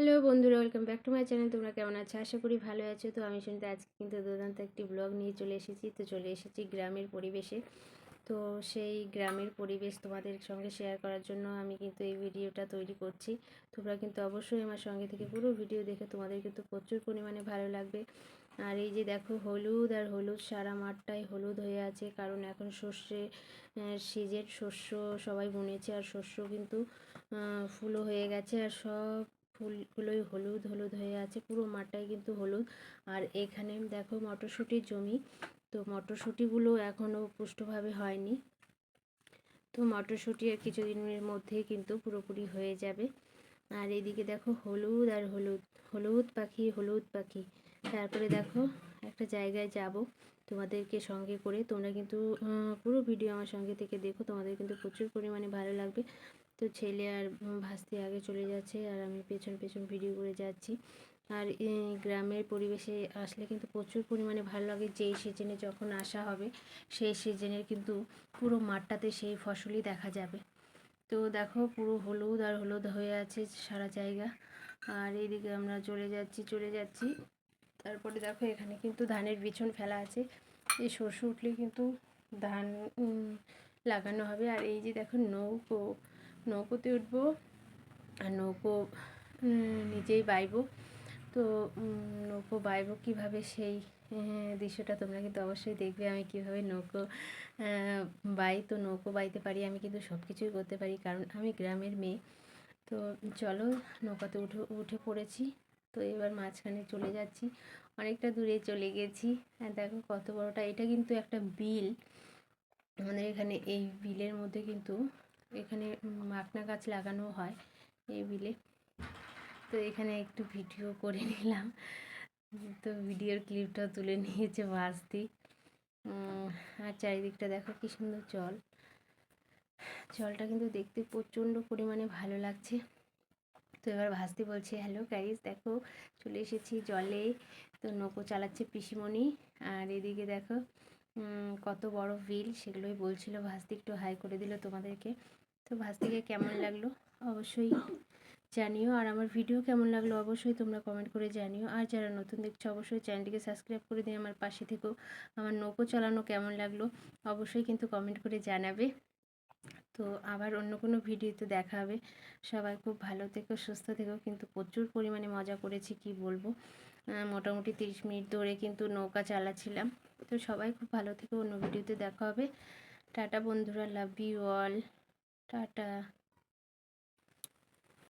Hello বন্ধুরা, welcome back to my channel. তোমরা কেমন আছো? আশা করি ভালো আছো। তো আমি শুনতে আজকে কিন্তু দুর্দান্ত একটি ব্লগ নিয়ে চলে এসেছি। তো চলে এসেছি গ্রামের পরিবেশে। তো সেই গ্রামের পরিবেশ তোমাদের সঙ্গে শেয়ার করার জন্য আমি কিন্তু এই ভিডিওটা তৈরি করছি। তোমরা কিন্তু অবশ্যই আমার সঙ্গে থেকে পুরো ভিডিও দেখে তোমাদের কিন্তু প্রচুর পরিমাণে ভালো লাগবে। আর এই যে দেখো, হলুদ আর হলুদ সারা মাঠটাই হলুদ হয়ে আছে। কারণ এখন সর্ষে সিজের শস্য সবাই বুনেছে। আর শস্য কিন্তু ফুলও হয়ে গেছে। আর সব ফুলগুলোই হলুদ হলুদ হয়ে আছে, পুরো মাঠটাই কিন্তু হলুদ। আর এখানে দেখো মটরশুঁটির জমি। তো মটরশুঁটিগুলো এখনও পুষ্টভাবে হয়নি। তো মটরশুঁটি আর কিছুদিনের মধ্যেই কিন্তু পুরোপুরি হয়ে যাবে। আর এদিকে দেখো হলুদ আর হলুদ হলুদ পাখি হলুদ পাখি। তারপরে দেখো একটা জায়গায় যাব তোমাদেরকে সঙ্গে করে। তোমরা কিন্তু পুরো ভিডিও আমার সঙ্গে থেকে দেখো। তোমাদের কিন্তু প্রচুর পরিমাণে ভালো লাগবে। তো ছেলে আর ভাসতে আগে চলে যাচ্ছে আর আমি পেছন পেছন ভিডিও করে যাচ্ছি। আর গ্রামের পরিবেশে আসলে কিন্তু প্রচুর পরিমাণে ভালো লাগে যেই সিজনে যখন আসা হবে, সেই সিজনের কিন্তু পুরো মাঠটাতে সেই ফসলই দেখা যাবে। তো দেখো পুরো হলুদ আর হলুদ হয়ে আছে সারা জায়গা। আর এইদিকে আমরা চলে যাচ্ছি চলে যাচ্ছি। তারপরে দেখো এখানে কিন্তু ধানের বিছন ফেলা আছে। এই সর্ষে উঠলে কিন্তু ধান লাগানো হবে। আর এই যে দেখো নৌকো নৌকোতে উঠবো আর নৌকো নিজেই বাইবো। তো নৌকো বাইবো কীভাবে সেই দৃশ্যটা তোমরা কিন্তু অবশ্যই দেখবে। আমি কীভাবে নৌকো বাই, তো নৌকো বাইতে পারি, আমি কিন্তু সব কিছুই করতে পারি, কারণ আমি গ্রামের মেয়ে। তো, চলো, নৌকাতে উঠে উঠে পড়েছি। তো এবার মাঝখানে চলে যাচ্ছি। অনেকটা দূরে চলে গেছি। দেখো কত বড়টা, এটা কিন্তু একটা বিল। আমাদের এখানে এই বিলের মধ্যে কিন্তু এখানে মাখনা গাছ লাগানো হয় এই বিলে। তো এখানে একটু ভিডিও করে নিলাম। তো ভিডিওর ক্লিপটা তুলে নিয়েছে বাসতি আর চারিদিকটা দেখো কি সুন্দর জল। জলটা কিন্তু দেখতে প্রচণ্ড পরিমাণে ভালো লাগছে। তো এবার ভাসতি বলছে হ্যালো গাইস দেখো, চলে এসেছি জলে। তো নৌকো চালাচ্ছে পিসিমণি। আর এদিকে দেখো কত বড় বিল সেগুলোই বলছিল। ভাস্তি একটু হাই করে দিল তোমাদেরকে। তো ভাস্তিকে কেমন লাগল? অবশ্যই জানিও। আর আমার ভিডিও কেমন লাগল অবশ্যই তোমরা কমেন্ট করে জানিও। আর যারা নতুন দেখছ, অবশ্যই চ্যানেলটিকে সাবস্ক্রাইব করে দিয়ে আমার পাশে থেকেও আমার নৌকো চালানো কেমন লাগল অবশ্যই কিন্তু কমেন্ট করে জানাবে। তো আবার অন্য কোনো ভিডিওতে দেখা হবে। সবাই খুব ভালো থেকো, সুস্থ থেকো। কিন্তু প্রচুর পরিমাণে মজা করেছি, কি বলব? মোটামুটি তিরিশ মিনিট ধরে কিন্তু নৌকা চালাচ্ছিলাম। তো সবাই খুব ভালো থেকে, অন্য ভিডিওতে দেখা হবে। টাটা বন্ধুরা লাভ ইউ অল টাটা।